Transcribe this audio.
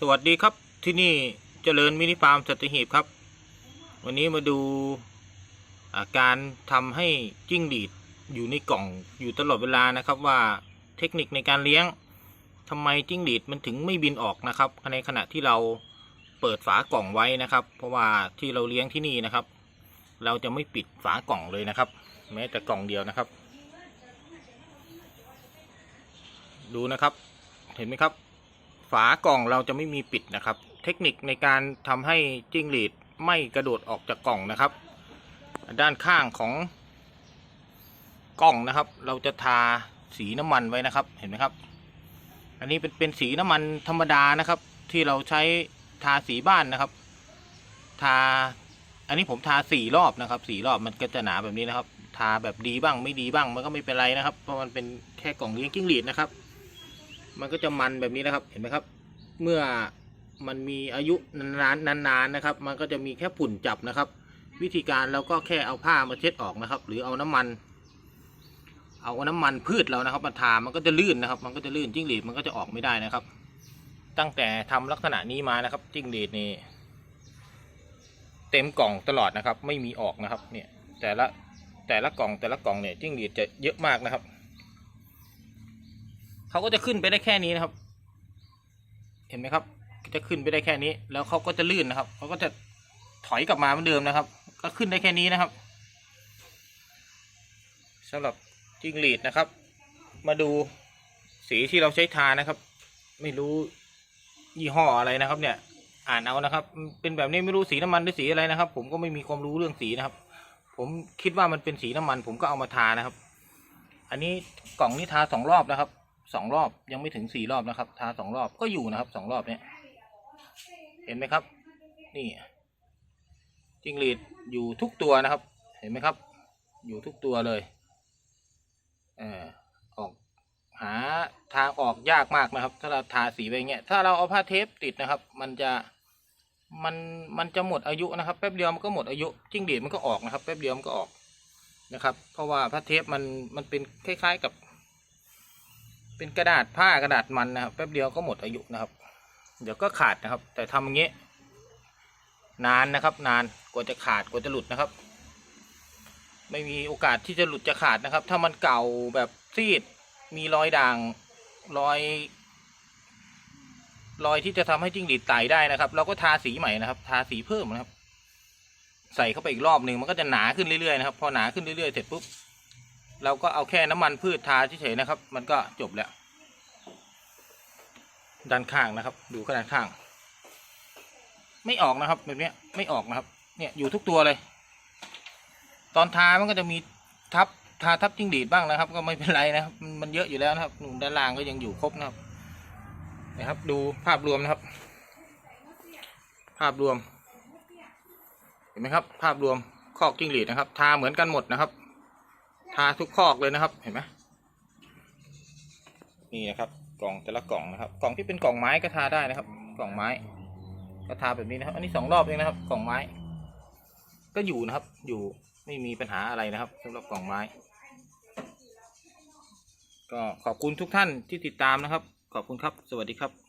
สวัสดีครับที่นี่เจริญมินิฟาร์มสัตหีบครับ วันนี้มาดูอาการทำให้จิ้งหรีดอยู่ในกล่องอยู่ตลอดเวลานะครับ ว่าเทคนิคในการเลี้ยงทำไมจิ้งหรีดมันถึงไม่บินออกนะครับในขณะที่เราเปิดฝากล่องไว้นะครับ เพราะว่าที่เราเลี้ยงที่นี่นะครับ เราจะไม่ปิดฝากล่องเลยนะครับ แม้แต่กล่องเดียวนะครับ ดูนะครับ เห็นไหมครับ ฝากล่องเราจะไม่มีปิดนะครับ เทคนิคในการทำให้จิ้งหรีดไม่กระโดดออกจากกล่องนะครับ ด้านข้างของกล่องนะครับ เราจะทาสีน้ำมันไว้นะครับ เห็นไหมครับ อันนี้เป็นเป็นสีน้ำมันธรรมดานะครับ ที่เราใช้ทาสีบ้านนะครับ ทา อันนี้ผมทาสี่รอบนะครับสี่รอบมันก็จะหนาแบบนี้นะครับ ทาแบบดีบ้างไม่ดีบ้างมันก็ไม่เป็นไรนะครับ เพราะมันเป็นแค่กล่องเลี้ยงจิ้งหรีดนะครับ มันก็จะมันแบบนี้นะครับ เห็นไหมครับ เมื่อมันมีอายุนานๆนานๆนะครับ มันก็จะมีแค่ฝุ่นจับนะครับ วิธีการเราก็แค่เอาผ้ามาเช็ดออกนะครับ หรือเอาน้ำมัน เอาน้ำมันพืชเรานะครับมาทามันก็จะลื่นนะครับ มันก็จะลื่นจิ้งหรีดมันก็จะออกไม่ได้นะครับ ตั้งแต่ทำลักษณะนี้มานะครับ จิ้งหรีดนี่เต็มกล่องตลอดนะครับ ไม่มีออกนะครับ เนี่ย แต่ละแต่ละกล่องแต่ละกล่องเนี่ยจิ้งหรีดจะเยอะมากนะครับ เขาก็จะขึ้นไปได้แค่นี้นะครับ เห็นไหมครับ จะขึ้นไปได้แค่นี้ แล้วเขาก็จะลื่นนะครับเขาก็จะถอยกลับมาเหมือนเดิมนะครับ ก็ขึ้นได้แค่นี้นะครับสำหรับจิ้งหรีดนะครับ มาดูสีที่เราใช้ทานะครับ ไม่รู้ยี่ห้ออะไรนะครับ เนี่ย อ่านเอานะครับ เป็นแบบนี้ไม่รู้สีน้ำมันหรือสีอะไรนะครับ ผมก็ไม่มีความรู้เรื่องสีนะครับ ผมคิดว่ามันเป็นสีน้ำมัน ผมก็เอามาทานะครับ อันนี้กล่องนี้ทาสองรอบนะครับ สองรอบยังไม่ถึงสี่รอบนะครับ ทาสองรอบก็อยู่นะครับสองรอบเนี้ยเห็นไหมครับ นี่จิ้งหรีดอยู่ทุกตัวนะครับ เห็นไหมครับ อยู่ทุกตัวเลยเออออกหาทางออกยากมากนะครับ ถ้าเราทาสีไปเงี้ยถ้าเราเอาผ้าเทปติดนะครับ มันจะมันมันจะหมดอายุนะครับแป๊บเดียวมันก็หมดอายุจิ้งหรีดมันก็ออกนะครับแป๊บเดียวมันก็ออกนะครับ เพราะว่าผ้าเทปมันมันเป็นคล้าย ๆ กับ เป็นกระดาษผ้ากระดาษมันนะครับแป๊บเดียวก็หมดอายุนะครับ เดี๋ยวก็ขาดนะครับ แต่ทำอย่างนี้ นานนะครับ นานกว่าจะขาดกว่าจะหลุดนะครับ ไม่มีโอกาสที่จะหลุดจะขาดนะครับ ถ้ามันเก่าแบบซีดมีรอยด่างรอย รอยที่จะทำให้จิ้งหรีดไต่ได้นะครับ เราก็ทาสีใหม่นะครับ ทาสีเพิ่มนะครับ ใส่เข้าไปอีกรอบหนึ่งมันก็จะหนาขึ้นเรื่อยๆนะครับ พอหนาขึ้นเรื่อยๆเสร็จปุ๊บ เราก็เอาแค่น้ำมันพืชทาเฉยๆนะครับ มันก็จบแล้ว ด้านข้างนะครับ ดูข้าด้านข้าง ไม่ออกนะครับแบบนี้ไม่ออกนะครับ เนี่ยอยู่ทุกตัวเลย ตอนทามันก็จะมีทับทาทับจิ้งหรีดบ้างนะครับ ก็ไม่เป็นไรนะครับมันเยอะอยู่แล้วนะครับนู่นด้านล่างก็ยังอยู่ครบนะครับนะครับ ดูภาพรวมนะครับ ภาพรวม เห็นไหมครับ ภาพรวมคอกจิ้งหรีดนะครับ ทาเหมือนกันหมดนะครับ ทาทุกคอกเลยนะครับ เห็นไหมนี่นะครับ กล่องแต่ละกล่องนะครับ กล่องที่เป็นกล่องไม้ก็ทาได้นะครับ กล่องไม้ ก็ทาแบบนี้นะครับ อันนี้สองรอบเองนะครับ กล่องไม้ ก็อยู่นะครับ อยู่ไม่มีปัญหาอะไรนะครับสำหรับกล่องไม้ ก็ขอบคุณทุกท่านที่ติดตามนะครับ ขอบคุณครับ สวัสดีครับ